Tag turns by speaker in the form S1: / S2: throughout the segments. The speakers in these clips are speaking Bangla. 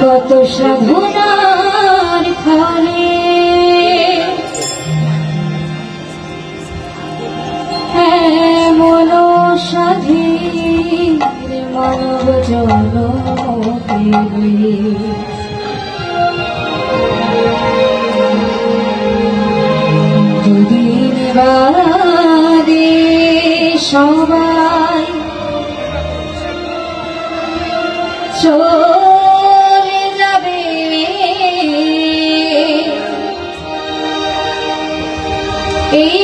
S1: কত সাধনার ফলে। এমন স্বাধীন মানব জন দুদিন বাদে সবাই চোখ এই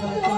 S1: Thank you.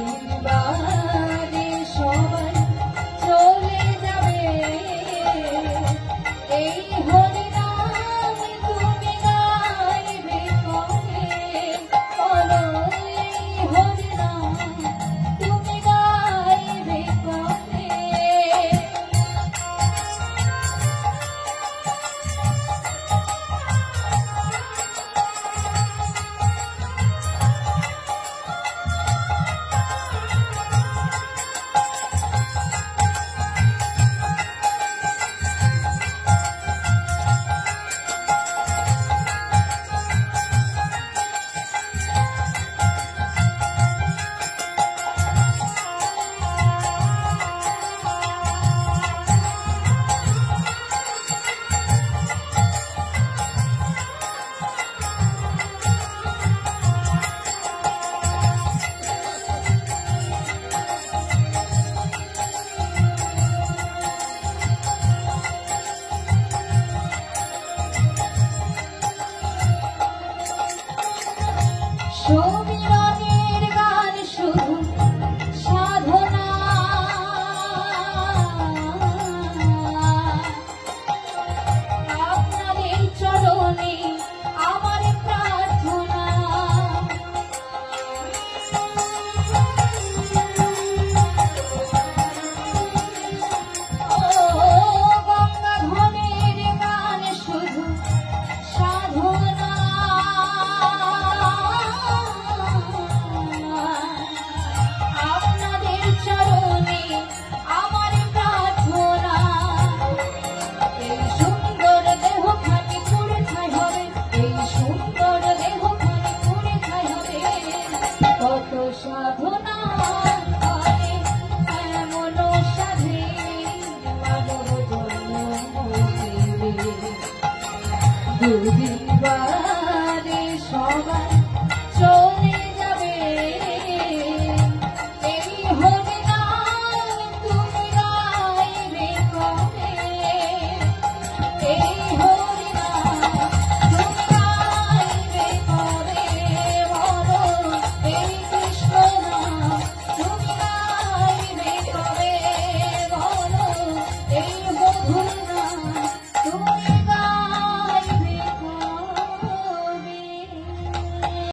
S1: Show!